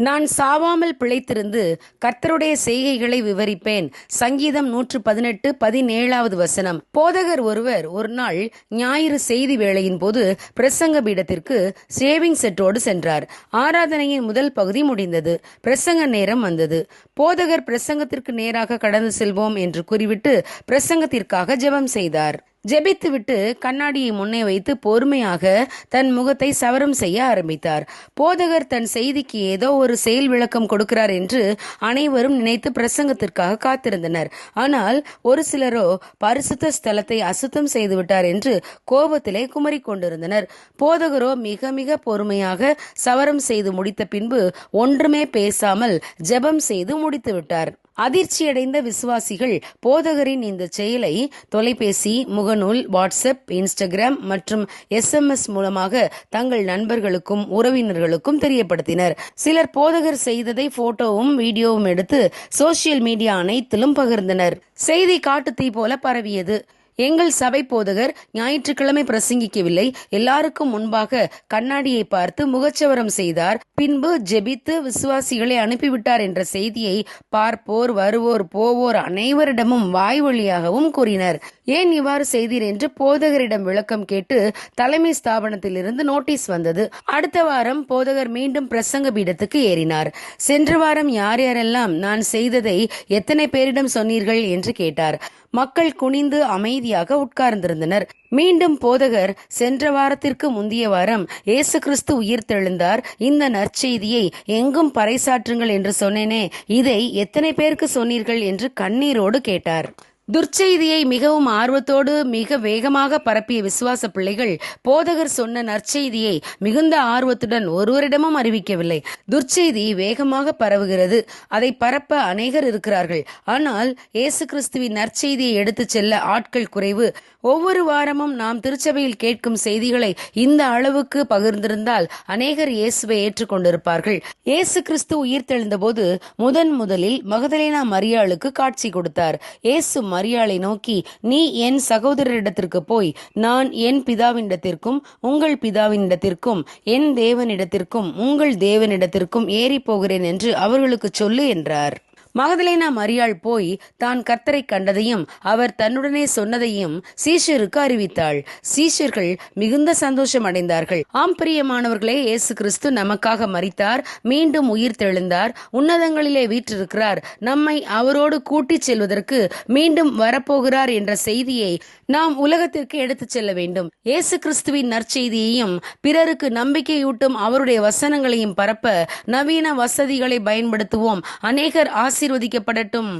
நான் சாவாமல் பிழைத்திருந்து கர்த்தருடைய செய்கைகளை விவரிப்பேன். சங்கீதம் நூற்று பதினெட்டு பதினேழாவது வசனம். போதகர் ஒருவர் ஒரு நாள் ஞாயிறு செய்தி வேளையின் போது பிரசங்க பீடத்திற்கு சேவிங் செட்டோடு சென்றார். ஆராதனையின் முதல் பகுதி முடிந்தது. பிரசங்க நேரம் வந்தது. போதகர் பிரசங்கத்திற்கு நேராக கடந்து செல்வோம் என்று கூறிவிட்டு பிரசங்கத்திற்காக ஜெபம் செய்தார். ஜெபித்துவிட்டு கண்ணாடியை முன்னே வைத்து பொறுமையாக தன் முகத்தை சவரம் செய்ய ஆரம்பித்தார். போதகர் தன் செய்திக்கு ஏதோ ஒரு செயல் விளக்கம் கொடுக்கிறார் என்று அனைவரும் நினைத்து பிரசங்கத்திற்காக காத்திருந்தனர். ஆனால் ஒரு சிலரோ பரிசுத்த ஸ்தலத்தை அசுத்தம் செய்து விட்டார் என்று கோபத்திலே குமரி கொண்டிருந்தனர். போதகரோ மிக மிக பொறுமையாக சவரம் செய்து முடித்த பின்பு ஒன்றுமே பேசாமல் ஜெபம் செய்து முடித்து விட்டார் அதிர்ச்சியடைந்த விசுவாசிகள் போதகரின் இந்த செயலை தொலைபேசி முகநூல் வாட்ஸ்அப் இன்ஸ்டாகிராம் மற்றும் எஸ்எம்எஸ் மூலமாக தங்கள் நண்பர்களுக்கும் உறவினர்களுக்கும் தெரியப்படுத்தினர். சிலர் போதகர் செய்ததை போட்டோவும் வீடியோவும் எடுத்து சோசியல் மீடியா அனைத்திலும் பகிர்ந்தனர். செய்தி காட்டுத்தீ போல பரவியது. எங்கள் சபை போதகர் ஞாயிற்றுக்கிழமை பிரசங்கிக்கவில்லை. எல்லாருக்கும் முன்பாக கண்ணாடியை பார்த்து முகச்சவரம் செய்தார். பின்பு ஜெபித்து விசுவாசிகளை அனுப்பிவிட்டார் என்ற செய்தியை பார்ப்போர் வருவோர் போவோர் அனைவரிடமும் வாய்வழியாகவும் கூறினர். ஏன் இவ்வாறு செய்தீர் என்று போதகரிடம் விளக்கம் கேட்டு தலைமை ஸ்தாபனத்திலிருந்து நோட்டீஸ் வந்தது. அடுத்த வாரம் போதகர் மீண்டும் பிரசங்க பீடத்துக்கு ஏறினார். சென்ற வாரம் யார் யாரெல்லாம் நான் செய்ததை எத்தனை பேரிடம் சொன்னீர்கள் என்று கேட்டார். மக்கள் குனிந்து அமைதியாக உட்கார்ந்திருந்தனர். மீண்டும் போதகர் சென்ற வாரத்திற்கு முந்தைய வாரம் இயேசு கிறிஸ்து உயிர்த்தெழுந்தார். இந்த நற்செய்தியை எங்கும் பறைசாற்றுங்கள் என்று சொன்னேனே இதை எத்தனை பேருக்கு சொன்னீர்கள் என்று கண்ணீரோடு கேட்டார். துர்ச்செய்தியை மிகவும் ஆர்வத்தோடு மிக வேகமாக பரப்பிய விசுவாச பிள்ளைகள் போதகர் சொன்ன நற்செய்தியை மிகுந்த ஆர்வத்துடன் ஒருவரிடமும் அறிவிக்கவில்லை. துர்ச்செய்தி வேகமாக பரவுகிறது. அதை பரப்ப அநேகர் இருக்கிறார்கள். ஆனால் இயேசு கிறிஸ்துவின் நற்செய்தியை எடுத்துச் செல்ல ஆட்கள் குறைவு. ஒவ்வொரு வாரமும் நாம் திருச்சபையில் கேட்கும் செய்திகளை இந்த அளவுக்கு பகிர்ந்திருந்தால் அநேகர் இயேசுவை ஏற்றுக்கொண்டிருப்பார்கள். இயேசு கிறிஸ்து உயிர்த்தெழுந்தபோது முதன் முதலில் மகதலேனா மரியாளுக்கு காட்சி கொடுத்தார். இயேசு மரியாளை நோக்கி நீ என் சகோதரரிடத்திற்கு போய் நான் என் பிதாவினிடத்திற்கும் உங்கள் பிதாவினிடத்திற்கும் என் தேவனிடத்திற்கும் உங்கள் தேவனிடத்திற்கும் ஏறி போகிறேன் என்று அவர்களுக்கு சொல்லு என்றார். மகதலேனா மரியாள் போய் தான் கர்த்தரை கண்டதையும் அவர் தன்னுடனே சொன்னதையும் சீஷருக்கு அறிவித்தாள். சீஷர்கள் மிகுந்த சந்தோஷம் அடைந்தார்கள். ஆம் பிரியமானவர்களே இயேசு கிறிஸ்து நமக்காக மறித்தார் மீண்டும் உயிர் தெழுந்தார் உன்னதங்களிலே வீற்றிருக்கிறார். நம்மை அவரோடு கூட்டிச் செல்வதற்கு மீண்டும் வரப்போகிறார் என்ற செய்தியை நாம் உலகத்திற்கு எடுத்துச் செல்ல வேண்டும். இயேசு கிறிஸ்துவின் நற்செய்தியையும் பிறருக்கு நம்பிக்கையூட்டும் அவருடைய வசனங்களையும் பரப்ப நவீன வசதிகளை பயன்படுத்துவோம். அநேகர் ஆசை ஆசீர்வதிக்கப்படட்டும்.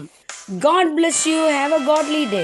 God bless you have a godly day